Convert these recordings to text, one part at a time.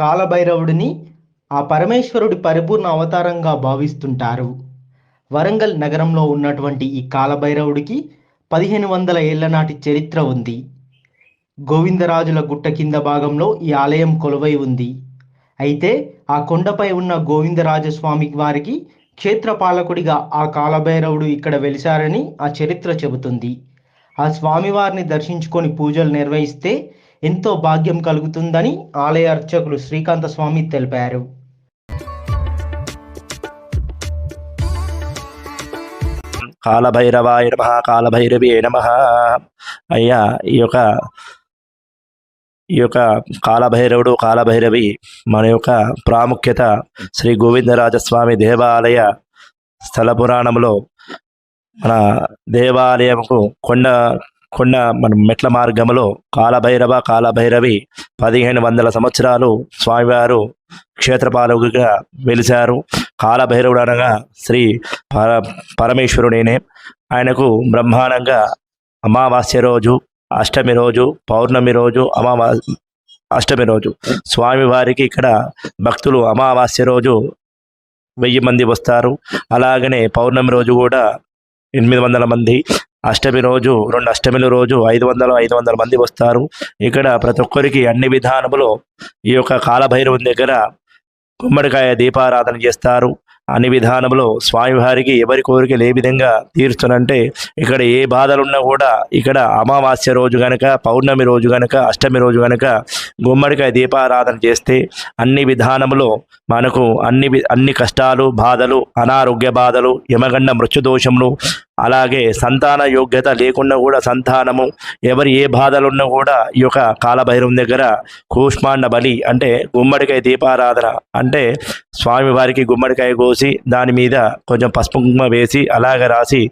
కాలభైరవుడిని ఆ పరమేశ్వరుడి పరిపూర్ణ అవతారంగా భావిస్తుంటారు. వరంగల్ నగరంలో ఉన్నటువంటి ఈ కాలభైరవుడికి పదిహేను వందల ఏళ్ళ నాటి చరిత్ర ఉంది. గోవిందరాజుల గుట్ట కింద భాగంలో ఈ ఆలయం కొలువై ఉంది. అయితే ఆ కొండపై ఉన్న గోవిందరాజస్వామి వారికి క్షేత్రపాలకుడిగా ఆ కాలభైరవుడు ఇక్కడ వెలిశారని ఆ చరిత్ర చెబుతుంది. ఆ స్వామివారిని దర్శించుకొని పూజలు నిర్వహిస్తే ఎంతో భాగ్యం కలుగుతుందని ఆలయ అర్చకులు శ్రీకాంత స్వామి తెలిపారు. కాలభైరవాయ నమ కాలభైరవే నమ. అయ్యా ఈ యొక్క ఈ యొక్క కాలభైరవుడు కాలభైరవి మన యొక్క ప్రాముఖ్యత శ్రీ గోవిందరాజస్వామి దేవాలయ స్థల పురాణంలో మన దేవాలయముకు కొండ కొండ మన మెట్ల మార్గములో కాలభైరవ కాలభైరవి పదిహేను వందల సంవత్సరాలు స్వామివారు క్షేత్రపాలకుగా వెలిశారు. కాలభైరవుడు అనగా శ్రీ పర పరమేశ్వరుడేనే. ఆయనకు బ్రహ్మాండంగా అమావాస్య రోజు అష్టమి రోజు పౌర్ణమి రోజు అమావా అష్టమి రోజు స్వామివారికి ఇక్కడ భక్తులు అమావాస్య రోజు వెయ్యి మంది వస్తారు. అలాగనే పౌర్ణమి రోజు కూడా ఎనిమిది వందల మంది అష్టమి రోజు రెండు అష్టమిల రోజు ఐదు వందలు ఐదు వందల మంది వస్తారు. ఇక్కడ ప్రతి ఒక్కరికి అన్ని విధానములో ఈ యొక్క కాలభైరవుని దగ్గర గుమ్మడికాయ దీపారాధన చేస్తారు. అన్ని విధానంలో స్వామివారికి ఎవరి కోరికలు ఏ విధంగా తీరుస్తునంటే ఇక్కడ ఏ బాధలున్నా కూడా ఇక్కడ అమావాస్య రోజు గనక పౌర్ణమి రోజు గనక అష్టమి రోజు గనక గుమ్మడికాయ దీపారాధన చేస్తే అన్ని విధానంలో మనకు అన్ని అన్ని కష్టాలు బాధలు అనారోగ్య బాధలు యమగండ మృత్యుదోషములు అలాగే సంతాన యోగ్యత లేకుండా కూడా సంతానము ఎవరు ఏ బాధలున్నా కూడా ఈ యొక్క కాలభైరవం దగ్గర కూష్మాండ బలి అంటే గుమ్మడికాయ దీపారాధన అంటే స్వామివారికి గుమ్మడికాయ కోసి దాని మీద కొంచెం పసుపు కుంకుమ వేసి అలాగే రాసి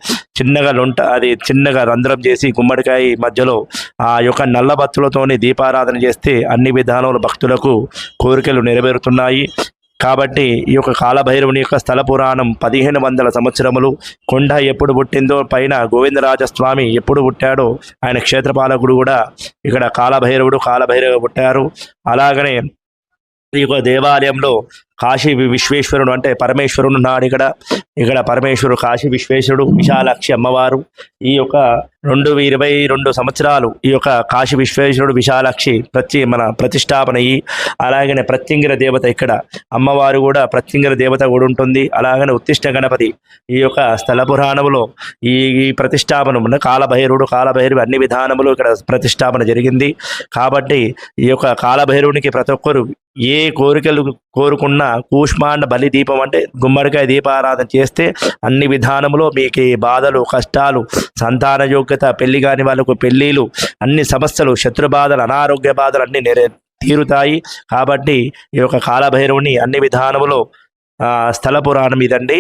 చిన్నగా లొంట అది చిన్నగా రంధ్రం చేసి గుమ్మడికాయ మధ్యలో ఆ యొక్క నల్ల బత్తులతోని దీపారాధన చేస్తే అన్ని విధానంలో భక్తులకు కోరికలు నెరవేరుతున్నాయి. కాబట్టి ఈ యొక్క కాలభైరవుని యొక్క స్థల పురాణం పదిహేను వందల సంవత్సరములు. కొండ ఎప్పుడు పుట్టిందో పైన గోవిందరాజస్వామి ఎప్పుడు పుట్టాడో ఆయన క్షేత్రపాలకుడు కూడా ఇక్కడ కాలభైరవుడు కాలభైరవ పుట్టారు. అలాగనే ఈ యొక్క దేవాలయంలో కాశీ విశ్వేశ్వరుడు అంటే పరమేశ్వరుడు ఉన్నాడు ఇక్కడ. ఇక్కడ పరమేశ్వరుడు కాశీ విశ్వేశ్వరుడు విశాలాక్షి అమ్మవారు. ఈ యొక్క రెండు ఇరవై రెండు సంవత్సరాలు ఈ యొక్క కాశీ విశ్వేశ్వరుడు విశాలాక్షి ప్రతి మన ప్రతిష్టాపన అయ్యి అలాగనే ప్రత్యంగిర దేవత ఇక్కడ అమ్మవారు కూడా ప్రత్యంగిర దేవత కూడా ఉంటుంది. అలాగనే ఉత్తిష్ట గణపతి ఈ యొక్క స్థల పురాణములో ఈ ప్రతిష్టాపన కాలభైరుడు కాలభైరవుడు అన్ని విధానములు ఇక్కడ ప్రతిష్టాపన జరిగింది. కాబట్టి ఈ యొక్క కాలభైరవునికి ప్రతి ఒక్కరు ఏ కోరికలు కోరుకున్నా కూష్మాండ బలి దీపం అంటే గుమ్మడికాయ దీపారాధన చేస్తే అన్ని విధానములో మీకు బాధలు కష్టాలు సంతాన యోగ్యత పెళ్ళి కాని వాళ్ళకు పెళ్ళిళ్ళు అన్ని సమస్యలు శత్రు బాధలు అనారోగ్య బాధలు అన్ని నెర తీరుతాయి. కాబట్టి ఈ యొక్క కాలభైరవుని అన్ని విధానములో ఆ, స్థల పురాణం ఇదండి.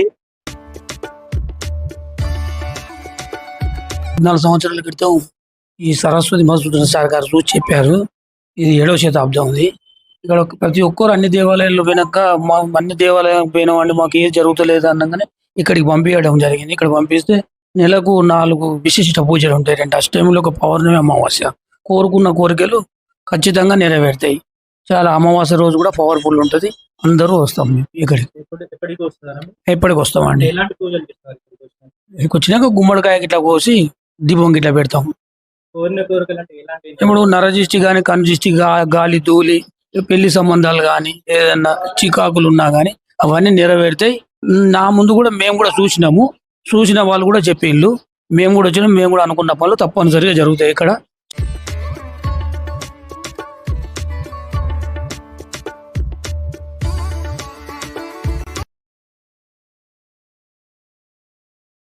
పద్నాలుగు సంవత్సరాల క్రితం ఈ సరస్వతి మధుసూదన సార్ గారు చూసి చెప్పారు. ఇది ఏడవ శతాబ్దం ఉంది. ఇక్కడ ప్రతి ఒక్కరు అన్ని దేవాలయాల్లో పోయినాక మా అన్ని దేవాలయం పోయినామండి మాకు ఏది జరుగుతలేదు అనగానే ఇక్కడికి పంపించడం జరిగింది. ఇక్కడ పంపిస్తే నెలకు నాలుగు విశిష్ట పూజలు ఉంటాయి. రెండు అష్టమిలో ఒక పౌర్ణమి అమావాస్య. కోరుకున్న కోరికలు ఖచ్చితంగా నెరవేరుతాయి. చాలా అమావాస్య రోజు కూడా పవర్ఫుల్ ఉంటుంది. అందరూ వస్తాం మేము ఇక్కడికి. ఎప్పటికి వస్తామండి. ఇక్కడికి వచ్చినాక? గుమ్మడికాయ ఇట్లా కోసి దీపం గిట్లా పెడతాం. ఇప్పుడు నరజిష్టి గాని కనుజిష్టి గాలి ధూళి పెళ్ళి సంబంధాలు గాని ఏదన్నా చికాకులు ఉన్నా కానీ అవన్నీ నెరవేరుతాయి. నా ముందు కూడా మేము కూడా చూసినాము. చూసిన వాళ్ళు కూడా చెప్పిండ్రు మేము కూడా వచ్చినాం మేము కూడా అనుకున్న పనులు తప్పనిసరిగా జరుగుతాయి ఇక్కడ.